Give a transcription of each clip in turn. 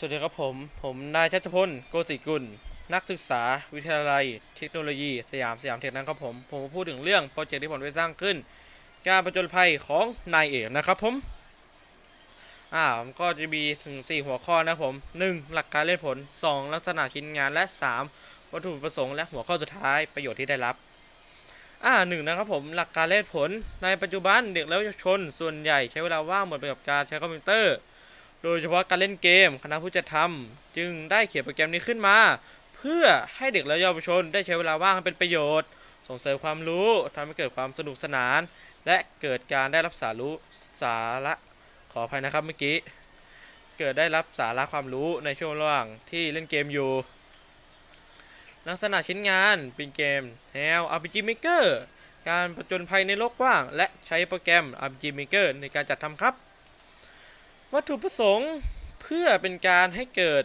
สวัสดีครับผม ผมนายชัชพล โกศิกุล นักศึกษา วิทยาลัย เทคโนโลยี สยามสยามเทคนะครับผม ผมมาพูดถึงเรื่องโปรเจกต์ที่ผมได้สร้างขึ้น การประจนภัยของนายเอกนะครับผม อ่าผมก็จะมีถึง 4 หัวข้อนะผม 1. หลักการเล่นผล 2. ลักษณะชิ้นงาน และ 3. วัตถุประสงค์ และหัวข้อสุดท้ายประโยชน์ที่ได้รับ อ่าหนึ่งนะครับผม หลักการเล่นผล ในปัจจุบันเด็กและเยาวชน ส่วนใหญ่ใช้เวลาว่างหมดไปกับการใช้คอมพิวเตอร์ โดยเฉพาะการเล่นเกมคณะผู้จัดทำจึงได้เขียนโปรแกรมนี้ขึ้นมา เพื่อให้เด็กและเยาวชนได้ใช้เวลาว่างให้เป็นประโยชน์ ส่งเสริมความรู้ทำให้เกิดความสนุกสนาน และเกิดการได้รับสารู้สาระขออภัยนะครับเมื่อกี้เกิดได้รับสาระความรู้ในช่วงระหว่างที่เล่นเกมอยู่ ลักษณะชิ้นงานเป็นเกมแนว RPG Maker การประจนภัยในโลกกว้าง และใช้โปรแกรม RPG Maker ในการจัดทำครับ วัตถุประสงค์เพื่อเป็นการให้เกิด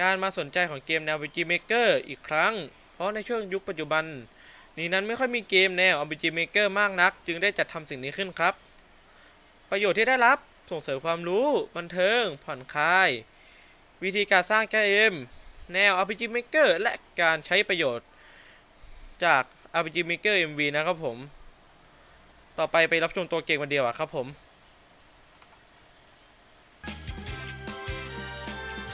การมาสนใจของเกมแนว RPG Maker อีกครั้ง เพราะในช่วงยุคปัจจุบัน นี้นั้นไม่ค่อยมีเกมแนว RPG Maker มากนัก จึงได้จัดทำสิ่งนี้ขึ้นครับ ประโยชน์ที่ได้รับส่งเสริมความรู้บันเทิง ผ่อนคลาย วิธีการสร้างเกม แนว RPG Maker และการใช้ประโยชน์จาก RPG Maker MV นะครับผม ต่อไปไปรับชมตัวเกมกันเดียวอะครับผม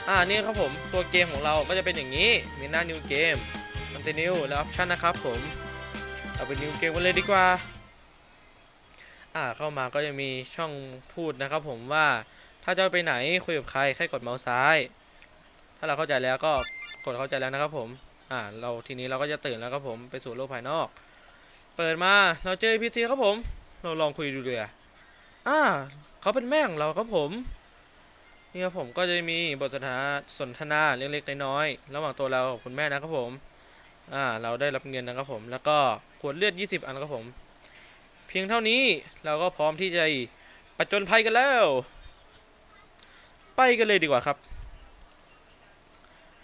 อ่านี่ครับผมตัวเกมของเราก็จะเป็นอย่างนี้ มีหน้า new game continue และ option นะครับผม เอาไป new game กันเลยดีกว่า อ่าเข้ามาก็จะมีช่องพูดนะครับผมว่าถ้าจะไปไหนคุยกับใครแค่กดเมาส์ซ้าย ถ้าเราเข้าใจแล้วก็กดเข้าใจแล้วนะครับผม อ่า เราทีนี้เราก็จะตื่นแล้วครับผมไปสู่โลกภายนอก เปิดมาเราเจอ NPC ครับผม เราลองคุยดูเลยอะอ่าเขาเป็นแม่ของเราครับผม นี่ครับผมก็จะมีบทสนทนาสนทนาเล็กๆน้อยๆระหว่างตัวเรากับคุณแม่นะครับผมอ่าเราได้รับเงินนะครับผม แล้วก็ขวดเลือด 20 อันครับผม เพียงเท่านี้เราก็พร้อมที่จะปะจนภัยกันแล้ว ไปกันเลยดีกว่าครับ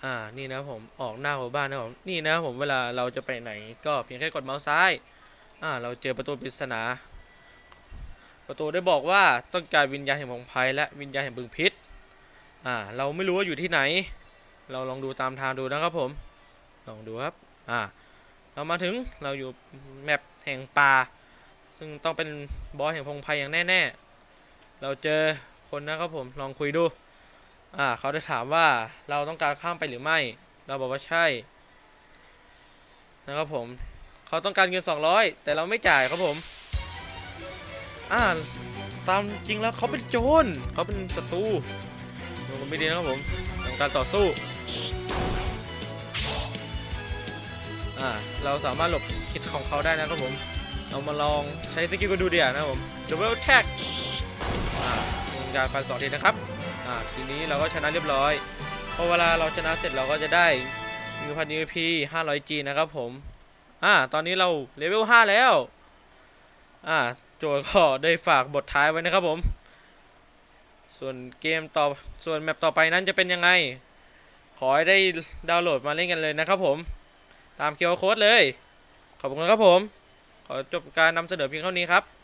อ่านี่นะผมออกหน้าหมู่บ้านนะผมนี่นะผมเวลาเราจะไปไหน ก็เพียงแค่กดเมาส์ซ้ายอ่าเราเจอประตูปริศนา ประตูได้บอกว่าต้องการวิญญาณแห่งพงภัยและวิญญาณแห่งบึงพิษ อ่า เราไม่รู้ว่าอยู่ที่ไหน เราลองดูตามทางดูนะครับผม ลองดูครับ อ่า เรามาถึง เราอยู่แมปแห่งป่า ซึ่งต้องเป็นบอสแห่งพงไพอย่างแน่ ๆ เราเจอคนนะครับผม ลองคุยดู อ่า เขาได้ถามว่าเราต้องการข้ามไปหรือไม่ เราบอกว่าใช่ นะครับผม เขาต้องการเงิน 200 แต่เราไม่จ่ายครับผม อ่า ตามจริงแล้วเขาเป็นโจรเขาเป็นศัตรู ผมไม่ดีนะครับผมทำการต่อสู้อ่าเราสามารถหลบคิดของเขาได้นะครับผมเรามาลองใช้สกิลกันดูเดียวนะครับผม Double Attack อ่าการฟันสองทีนะครับอ่าทีนี้เราก็ชนะเรียบร้อยพอเวลาเราชนะเสร็จเราก็จะได้มีพัน UP 500G นะครับผมอ่าตอนนี้เราเลเวล5แล้วอ่าโจทย์ก็ได้ฝากบทท้ายไว้นะครับผม ส่วนเกมต่อส่วนแมปต่อไปนั้นจะเป็นยังไง ขอให้ได้ดาวน์โหลดมาเล่นกันเลยนะครับผม ตามเคียวโค้ดเลย ขอบคุณครับผม ขอจบการนำเสนอเพียงเท่านี้ครับ